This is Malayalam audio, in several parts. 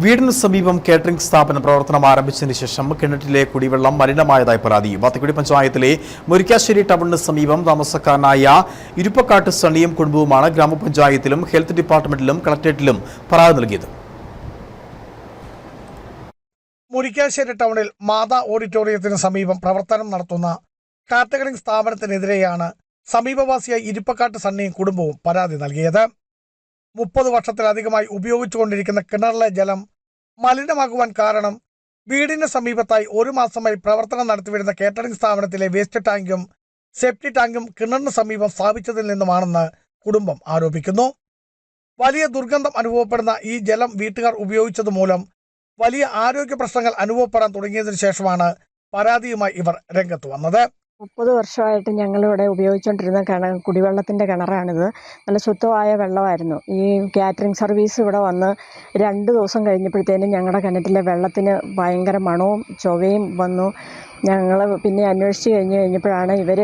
വീടിന് സമീപം കേറ്ററിംഗ് സ്ഥാപനം പ്രവർത്തനം ആരംഭിച്ചതിന് ശേഷം കിണറ്റിലെ കുടിവെള്ളം മലിനമായതായി പരാതി. വത്തക്കുടി പഞ്ചായത്തിലെ മുരിക്കാശ്ശേരി ടൗണിന് സമീപം താമസക്കാരനായ ഇരുപ്പക്കാട്ട് സണ്ണിയും കുടുംബവുമാണ് ഗ്രാമപഞ്ചായത്തിലും ഹെൽത്ത് ഡിപ്പാർട്ട്മെന്റിലും കളക്ടറേറ്റിലും പരാതി നൽകിയത്. മുരിക്കാശ്ശേരി ടൗണിൽ മാതാ ഓഡിറ്റോറിയത്തിന് സമീപം പ്രവർത്തനം നടത്തുന്ന കാറ്റഗറിംഗ് സ്ഥാപനത്തിനെതിരെയാണ് സമീപവാസിയായ ഇരുപ്പക്കാട്ട് സണ്ണിയും കുടുംബവും പരാതി നൽകിയത്. മുപ്പത് വർഷത്തിലധികമായി ഉപയോഗിച്ചുകൊണ്ടിരിക്കുന്ന കിണറിലെ ജലം മലിനമാകുവാൻ കാരണം വീടിന് സമീപത്തായി ഒരു മാസമായി പ്രവർത്തനം നടത്തിവരുന്ന കേറ്ററിംഗ് സ്ഥാപനത്തിലെ വേസ്റ്റ് ടാങ്കും സെപ്റ്റി ടാങ്കും കിണറിന് സമീപം സ്ഥാപിച്ചതിൽ നിന്നുമാണെന്ന് കുടുംബം ആരോപിക്കുന്നു. വലിയ ദുർഗന്ധം അനുഭവപ്പെടുന്ന ഈ ജലം വീട്ടുകാർ ഉപയോഗിച്ചത് മൂലം വലിയ ആരോഗ്യ പ്രശ്നങ്ങൾ അനുഭവപ്പെടാൻ തുടങ്ങിയതിനു ശേഷമാണ് പരാതിയുമായി ഇവർ രംഗത്ത് വന്നത്. മുപ്പത് വർഷമായിട്ട് ഞങ്ങളിവിടെ ഉപയോഗിച്ചുകൊണ്ടിരുന്ന കിണ കുടിവെള്ളത്തിന്റെ കിണറാണിത്. നല്ല ശുദ്ധമായ വെള്ളമായിരുന്നു. ഈ കാറ്ററിംഗ് സർവീസ് ഇവിടെ വന്ന് രണ്ട് ദിവസം കഴിഞ്ഞപ്പോഴത്തേനും ഞങ്ങളുടെ കിണറ്റിലെ വെള്ളത്തിന് ഭയങ്കര മണവും ചൊവയും വന്നു. ഞങ്ങൾ പിന്നെ അന്വേഷിച്ച് കഴിഞ്ഞ് കഴിഞ്ഞപ്പോഴാണ് ഇവർ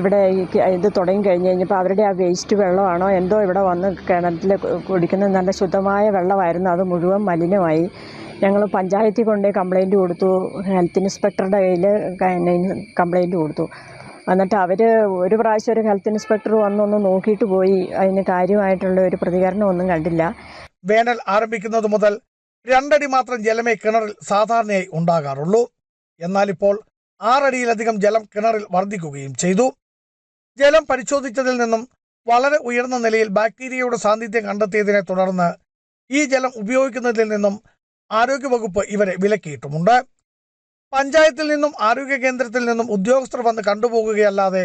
ഇവിടെ ഈ ഇത് തുടങ്ങി കഴിഞ്ഞ് കഴിഞ്ഞപ്പോൾ അവരുടെ ആ വേസ്റ്റ് വെള്ളമാണോ എന്തോ ഇവിടെ വന്ന് കിണറ്റിൽ കുടിക്കുന്ന നല്ല ശുദ്ധമായ വെള്ളമായിരുന്നു. അത് മുഴുവൻ മലിനമായി. ഞങ്ങൾ പഞ്ചായത്തിൽ കൊണ്ട് കംപ്ലൈന്റ് കൊടുത്തു. ഹെൽത്ത് ഇൻസ്പെക്ടറുടെ കയ്യിൽ കംപ്ലൈന്റ് കൊടുത്തു. എന്നിട്ട് അവർ ഒരു പ്രാവശ്യം ഒരു ഹെൽത്ത് ഇൻസ്പെക്ടർ വന്നൊന്ന് നോക്കിയിട്ട് പോയി. അതിന് കാര്യമായിട്ടുള്ള ഒരു പ്രതികരണം ഒന്നും കണ്ടില്ല. വേനൽ ആരംഭിക്കുന്നത് മുതൽ രണ്ടടി മാത്രം ജലമേ കിണറിൽ സാധാരണയായി ഉണ്ടാകാറുള്ളൂ. എന്നാൽ ഇപ്പോൾ ആറടിയിലധികം ജലം കിണറിൽ വർദ്ധിക്കുകയും ചെയ്തു. ജലം പരിശോധിച്ചതിൽ നിന്നും വളരെ ഉയർന്ന നിലയിൽ ബാക്ടീരിയയുടെ സാന്നിധ്യം കണ്ടെത്തിയതിനെ തുടർന്ന് ഈ ജലം ഉപയോഗിക്കുന്നതിൽ നിന്നും ആരോഗ്യവകുപ്പ് ഇവരെ വിലക്കിയിട്ടുമുണ്ട് പഞ്ചായത്തിൽ നിന്നും ആരോഗ്യ കേന്ദ്രത്തിൽ നിന്നും ഉദ്യോഗസ്ഥർ വന്ന് കണ്ടുപോകുകയല്ലാതെ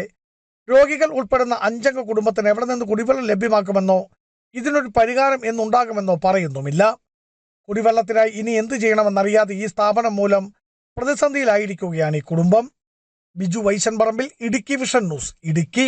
രോഗികൾ ഉൾപ്പെടുന്ന അഞ്ചംഗ കുടുംബത്തിന് എവിടെ നിന്ന് കുടിവെള്ളം ലഭ്യമാക്കുമെന്നോ ഇതിനൊരു പരിഹാരം എന്നുണ്ടാകുമെന്നോ പറയുന്നുമില്ല. കുടിവെള്ളത്തിനായി ഇനി എന്ത് ചെയ്യണമെന്നറിയാതെ ഈ സ്ഥാപനം മൂലം പ്രതിസന്ധിയിലായിരിക്കുകയാണ് ഈ കുടുംബം. Biju Vaishanparambil Idukki vision news Idukki.